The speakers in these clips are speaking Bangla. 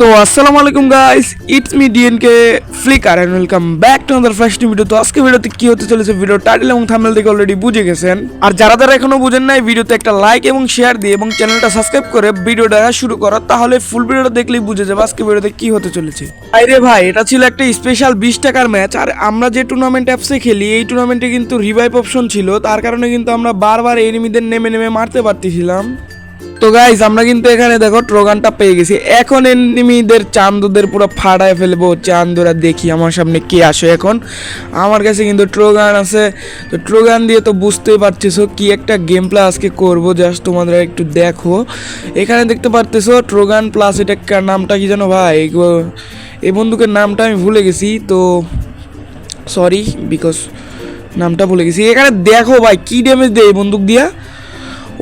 তো আসসালামু আলাইকুম guys it's me DNK Flicker and welcome back to another first video তো আজকে ভিডিওতে কি হতে চলেছে? ভিডিও টাইটেল এবং থাম্বনেল থেকে অলরেডি বুঝে গেছেন। আর যারা যারা এখনও বুঝেন নাই, ভিডিওতে একটা লাইক এবং শেয়ার দিয়ে এবং চ্যানেলটা সাবস্ক্রাইব করে ভিডিওটা শুরু করো, তাহলে ফুল ভিডিওটা দেখলেই বুঝে যাবে আজকে ভিডিওতে কি হতে চলেছে। আরে ভাই, এটা ছিল একটা স্পেশাল বিশ টাকার ম্যাচ আর আমরা যে টুর্নামেন্ট অ্যাপসে খেলি, এই টুর্নামেন্টে কিন্তু রিভাইভ অপশন ছিল, তার কারণে কিন্তু আমরা বারবার এনিমিদের নেমে নেমে মারতে পারতেছিলাম। তো গাইজ আমরা কিন্তু এখানে দেখো ট্রোগানটা পেয়ে গেছি। এখন এনিমিদের চান্দুদের পুরো ফাড়ায় ফেলব। চান্দুরা দেখি আমার সামনে কে আসে এখন। আমার কাছে কিন্তু ট্রোগান আছে। তো ট্রোগান দিয়ে তো বুঝতেই পারতেছো কি একটা গেম প্লে আজকে করব। জাস্ট তোমাদের একটু দেখো। এখানে দেখতে পারতেছো ট্রোগান প্লাস এটা নামটা কি জানো ভাই? এই বন্দুকের নামটা আমি ভুলে গেছি। তো সরি বিকজ নামটা ভুলে গেছি। এখানে দেখো ভাই, কি ড্যামেজ দেয় এই বন্দুক দিয়া?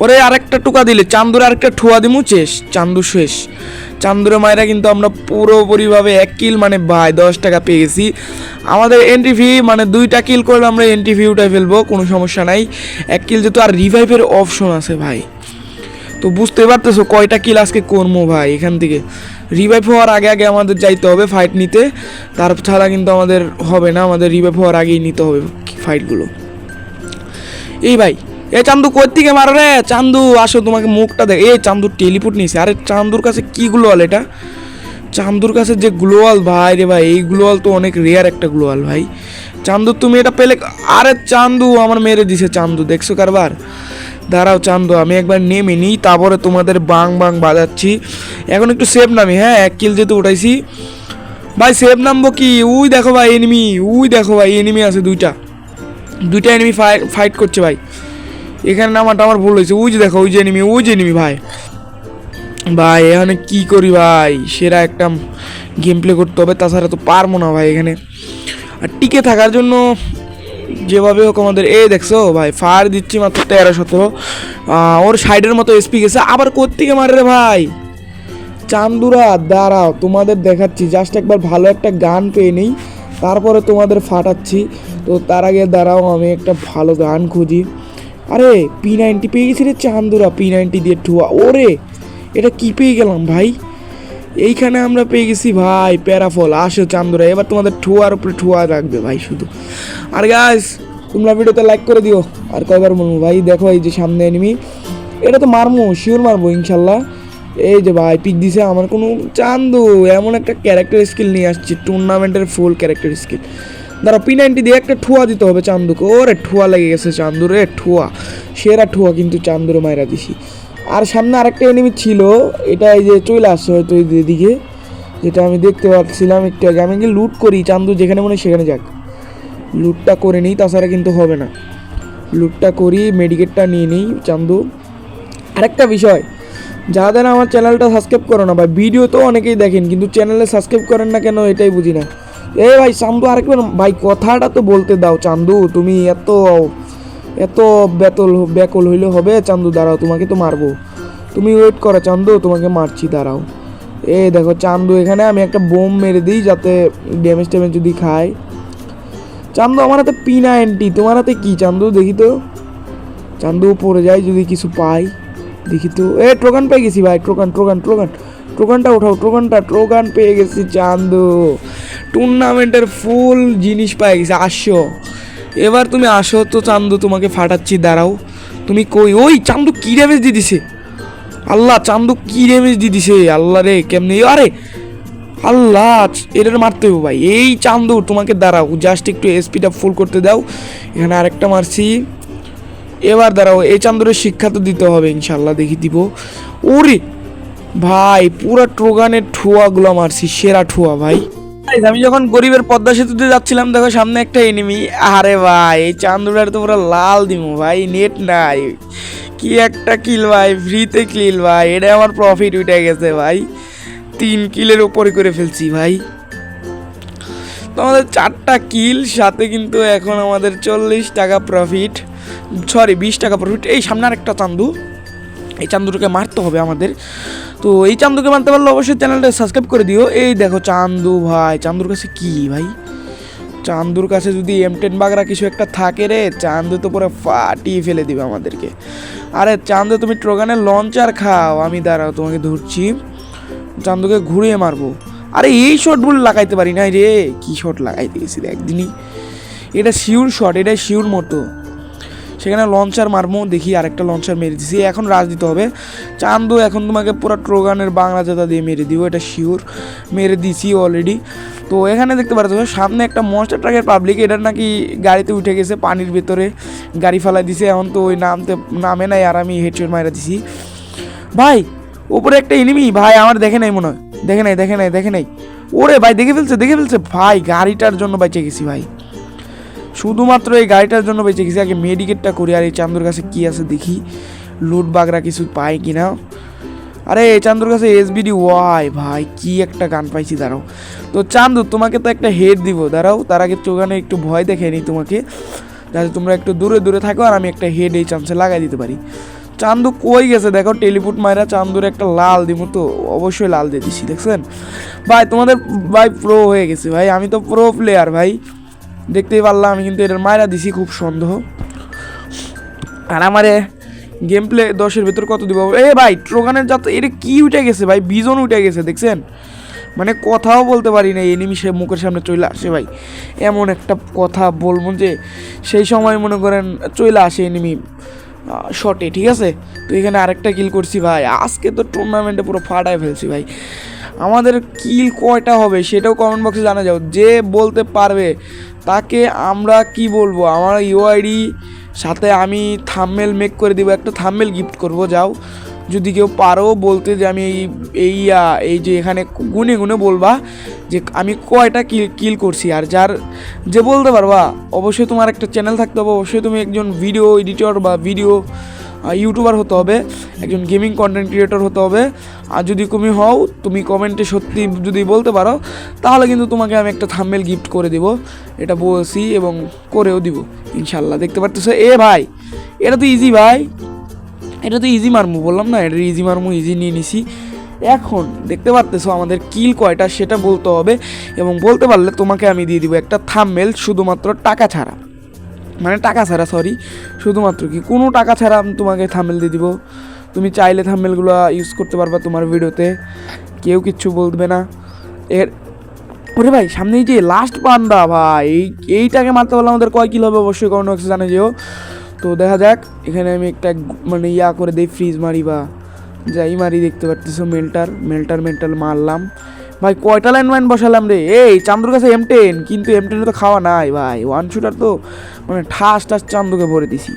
ওরে আরেকটা টুকা দিলে, চান্দুর আরেকটা ঠোয়া দিমু শেষ চান্দু শেষ। চান্দুরে মায়েরা কিন্তু আমরা পুরোপুরিভাবে এক কিল মানে ভাই, দশ টাকা পেয়ে গেছি। আমাদের এন্ট্রি ফি মানে দুইটা কিল করলে আমরা এন্ট্রি ফি উঠাই ফেলব, কোনো সমস্যা নাই। এক কিল যেহেতু আর রিভাইভের অপশন আছে ভাই। তো বুঝতে পারতেছো কয়টা কিল আজকে করব ভাই এখান থেকে। রিভাইভ হওয়ার আগে আগে আমাদের যাইতে হবে ফাইট নিতে। তার ছাড়া কিন্তু আমাদের হবে না, আমাদের রিভাইভ হওয়ার আগেই নিতে হবে ফাইটগুলো এই ভাই এ চান্দু কই থেকে মারো রে? চান্দু, আসো তোমাকে মুখটা দেখ। এই চান্দুর টেলিপুট নিয়েছে। আরে চান্দুর কাছে কি গ্লোয়াল এটা? চান্দুর কাছে যে গ্লোয়াল ভাই রে ভাই, এই গ্লোয়াল তো অনেক রেয়ার একটা গ্লোয়াল ভাই। চান্দু, তুমি এটা পেলে আরে চান্দু, আমার মেরে দিছে চান্দু, দেখছ কারবার? দাঁড়াও চান্দু, আমি একবার নেমে নিই, তারপরে তোমাদের বাং বাং বাজাচ্ছি। এখন একটু সেফ নামি হ্যাঁ? এক কিল যেহেতু উঠাইছি। ভাই সেফ নামবো কি? উই দেখো ভাই এনিমি উই দেখো ভাই এনিমি আছে দুইটা। দুইটা এনিমি ফাইট করছে ভাই। এখানে নামাটা আমার ভুল হয়েছে। ওই যে দেখো, ওই যে এনিমি ওই যে এনিমি ভাই। ভাই, এখানে কি করি ভাই? সেরা একটা গেম প্লে করতে হবে, তাছাড়া তো পারব না ভাই এখানে। আর টিকে থাকার জন্য যেভাবে হোক আমাদের, এই দেখছ ভাই ফার দিচ্ছি মাত্র তেরো, সতেরো। ওর সাইডের মতো এসপি গেছে, আবার কোত্থেকে মারে রে ভাই? চান্দুরা, দাঁড়াও, তোমাদের দেখাচ্ছি। জাস্ট একবার ভালো একটা গান পেয়ে নেই, তারপরে তোমাদের ফাটাচ্ছি। তো তার আগে দাঁড়াও, আমি একটা ভালো গান খুঁজি। আরে পি নাইনটি পেয়ে গেছি রে চান্দুরা পি নাইনটি দিয়ে ঠুয়া। ওরে, এটা কি পেয়ে গেলাম ভাই? এইখানে আমরা পেয়ে গেছি ভাই প্যারাফল। আসো চান্দুরা, এবার তোমাদের ঠুয়ার উপরে ঠুয়া রাখবে ভাই শুধু। আর গাইস তোমরা ভিডিওতে লাইক করে দিও। আর কয়বার বলব ভাই, দেখো এই যে সামনে এনিমি এটা তো মারমো শিওর মারবো ইনশাল্লাহ। এই যে ভাই পিক দিছে আমার কোনো চান্দু। এমন একটা ক্যারেক্টার স্কিল নিয়ে আসছি টুর্নামেন্টের ফুল ক্যারেক্টার স্কিল দাঁড়া পি নাইনটি দিয়ে একটা ঠুয়া দিতে হবে চান্দুকে। ওরে ঠুয়া লেগে গেছে চান্দুরে ঠুয়া। সেরা ঠুয়া কিন্তু চান্দুরে মায়েরা দিছি। আর সামনে আরেকটা এনিমি ছিল, এটা এই যে চলে আসছে হয়তো এই দিকে। যেটা আমি দেখতে পাচ্ছিলাম একটু আগে। আমি লুট করি, চান্দু যেখানে মনে সেখানে যাক। লুটটা করে নিই, তাছাড়া কিন্তু হবে না। লুটটা করি মেডিকেটটা নিয়ে নিই, চান্দু। আরেকটা বিষয়, যারা আমার চ্যানেলটা সাবস্ক্রাইব করো না ভাই ভিডিও তো অনেকেই দেখেন, কিন্তু চ্যানেলে সাবস্ক্রাইব করেন না কেন এটাই বুঝি না। এ ভাই চান্দু আরেকবার ভাই কথাটা তো বলতে দাও চান্দু, তুমি এত এত বেতল ব্যাকল হইলে হবে চান্দু, দাঁড়াও তোমাকে তো মারবো। তুমি ওয়েট করো চান্দু, তোমাকে মারছি, দাঁড়াও। এ দেখো চান্দু এখানে, আমি একটা বোম মেরে দিই যাতে ড্যামেজ ট্যামেজ যদি খায়। চান্দু, আমার হাতে পি নাইনটি তোমার হাতে কি চান্দু? দেখি তো। চান্দু পড়ে যায় যদি কিছু পাই, দেখি তো। এ ট্রোগান পেয়ে গেছি ভাই ট্রোগান ট্রোগান ট্রোগান ট্রোগানটা ওঠাও ট্রোগানটা ট্রোগান পেয়ে গেছি চান্দু। টুর্নামেন্টের ফুল জিনিস পেয়ে গেছি, আসো। এবার তুমি আসো তো চান্দু, তোমাকে ফাটাচ্ছি, দাঁড়াও। তুমি কই? ওই চান্দু কী ড্যামেজ দিয়ে দিছে? আল্লাহ, চান্দু কী ড্যামেজ দিয়ে দিছে? আল্লাহ রে, কেমনি? আরে, আল্লাহ, এটার মারতে হবে ভাই। এই চান্দু, তোমাকে দাঁড়াও জাস্ট একটু এসপিটা ফুল করতে দাও। এখানে আরেকটা মারছি। এবার দাঁড়াও, এই চান্দুরের শিক্ষা তো দিতে হবে ইনশাল্লাহ দেখি দিব। ওরে ভাই, পুরো ট্রোগানের ঠুয়াগুলো মারছি, সেরা ঠুয়া ভাই। আমি যখন গরিবের পদ্মা সেতুতে যাচ্ছিলাম, দেখো সামনে একটা এনিমি আরে ভাই, এই চান্দুরার তো পুরো লাল দিমু ভাই নেট নাই। কি একটা কিল ভাই ফ্রিতে কিল ভাই, এটা আমার প্রফিট উঠে গেছে ভাই। তিন কিলের উপরে করে ফেলছি ভাই। তো আমাদের চারটা কিল সাথে কিন্তু এখন আমাদের চল্লিশ টাকা প্রফিট সরি বিশ টাকা প্রফিট এই সামনে আরেকটা চান্দু। এই চান্দুটাকে মারতে হবে আমাদের। তো এই চান্দুকে মারতে পারলে অবশ্যই চ্যানেলটা সাবস্ক্রাইব করে দিও। এই দেখো চান্দু ভাই, চান্দুর কাছে কি ভাই? চান্দুর কাছে যদি এম টেন বাগরা কিছু একটা থাকে রে, চান্দু তো পুরো ফাটিয়ে ফেলে দিবে আমাদেরকে। আরে চান্দু, তুমি ট্রোগানের লঞ্চার খাও। আমি দাঁড়াও, তোমাকে ধরছি। চান্দুকে ঘুরিয়ে মারবো। আরে এই শট বলে লাগাইতে পারি না রে। কি শট লাগাইতে গেছি একদিনই। এটা শিউর শট এটা শিউর মতো। সেখানে লঞ্চার মারমো, দেখি আরেকটা লঞ্চার মেরে দিছি। এখন রাজ দিতে হবে। চান্দু, এখন তোমাকে পুরো ট্রোগানের বাংলা জাতা দিয়ে মেরে দিব, এটা শিওর মেরে দিছি অলরেডি তো এখানে দেখতে পাচ্ছ সামনে একটা মনস্টার ট্রাকের পাবলিক এটা নাকি গাড়িতে উঠে গেছে পানির ভেতরে। গাড়ি ফেলা দিছে, এখন তো ওই নামতে, নামে নাই আর আমি হেডশট মারা দিছি। ভাই, ওপরে একটা এনিমি ভাই, আমার দেখে নাই মনে হয়। দেখে নাই দেখে নাই দেখে নাই। ওরে ভাই, দেখে ফেলছে দেখে ফেলছে। ভাই, গাড়িটার জন্য বেঁচে গেছি, ভাই। শুধুমাত্র এই গাড়িটার জন্য বেঁচে গেছি। আগে মেডিকেটটা করি, আর এই চান্দুর কাছে কি আছে দেখি। লুট বাগরা কিছু পাই কিনা। আরে, এই চান্দুর কাছে এসবিডি ওয়াই ভাই, কি একটা গান পাইছি, দাঁড়াও। তো চান্দু, তোমাকে তো একটা হেড দিব, দাঁড়াও। তার আগে চোখানে একটু ভয় দেখে নিই তোমাকে। যাতে তোমরা একটু দূরে দূরে থাকো, আর আমি একটা হেড এই চান্সে লাগাই দিতে পারি। চান্দু কই গেছে, দেখো টেলিপুট মায়েরা চান্দুর একটা লাল দিব তো, অবশ্যই লাল দিয়ে দিছি, দেখছেন? ভাই, তোমাদের ভাই প্রো হয়ে গেছে, ভাই। আমি তো প্রো প্লেয়ার ভাই। দেখতেই পারলাম, আমি কিন্তু এটার মায়েরা দিছি, খুব সন্দেহ। আর আমারে গেম প্লে দশের ভেতর কত দিব? এ ভাই ট্রোগানের যত এটা কি উঠে গেছে ভাই? বিজন উঠে গেছে, দেখছেন? মানে কথাও বলতে পারি না এনিমি সে মুখের সামনে চলে আসে ভাই। এমন একটা কথা বলব যে, সেই সময় মনে করেন চলে আসে এনিমি শটে ঠিক আছে? তো এখানে আরেকটা কিল করছি ভাই। আজকে তো টুর্নামেন্টে পুরো ফাটায় ফেলছি ভাই। আমাদের কিল কয়টা হবে সেটাও কমেন্ট বক্সে জানা যাও। যে বলতে পারবে তাকে আমরা কি বলব? আমার ইউআইডি সাথে আমি থাম্মেল মেক করে দিব, একটা থাম্মেল গিফট করব, যাও। যদি কেউ পারো বলতে যে আমি এই এই এই যে এখানে গুনে গুনে বলবা যে আমি কয়টা কিল কিল করছি। আর যার, যে বলতে পারবা, অবশ্যই তোমার একটা চ্যানেল থাকতে হবে। অবশ্যই তুমি একজন ভিডিও এডিটর বা ভিডিও ইউটিউবার হতে হবে, একজন গেমিং কন্টেন্ট ক্রিয়েটর হতে হবে। আর যদি তুমি হও, তুমি কমেন্টে সত্যি যদি বলতে পারো, তাহলে কিন্তু তোমাকে আমি একটা থাম্বেল গিফট করে দিব। এটা বলছি এবং করেও দিব ইনশাল্লাহ দেখতে পারতেছো? এ ভাই, এটা তো ইজি ভাই। এটা তো ইজি মারমু, বললাম না? এটা ইজি মারমু ইজি নিয়ে নিছি। এখন দেখতে পারতেছো আমাদের কিল কয়টা, সেটা বলতে হবে। এবং বলতে পারলে তোমাকে আমি দিয়ে দিব একটা থাম্বেল শুধুমাত্র টাকা ছাড়া। মানে টাকা ছাড়া সরি শুধুমাত্র কি, কোনো টাকা ছাড়া আমি তোমাকে থামেল দিয়ে দিব। তুমি চাইলে থাম্বেলগুলো ইউজ করতে পারবা তোমার ভিডিওতে কেউ কিচ্ছু বলবে না। এর, ওরে ভাই সামনেই যে লাস্ট পান্ডা, ভাই, এই, এইটাকে মারতে পারলে আমাদের কয় কিলো হবে অবশ্যই কোনো কিছু জানে যেও তো দেখা যাক, এখানে আমি একটা মানে ইয়া করে দিই ফ্রিজ মারি বা যাই মারি, দেখতে পারতেছো মেল্টার মেল্টার মেন্টাল মারলাম। ভাই, কয়টা লাইন মাইন বসালাম রে? এই, চান্দুর কাছে এম টেন কিন্তু এম টেনে তো খাওয়া নাই ভাই। ওয়ান শুটার তো মানে ঠাস ঠাস চান্দুকে ভরে দিছি।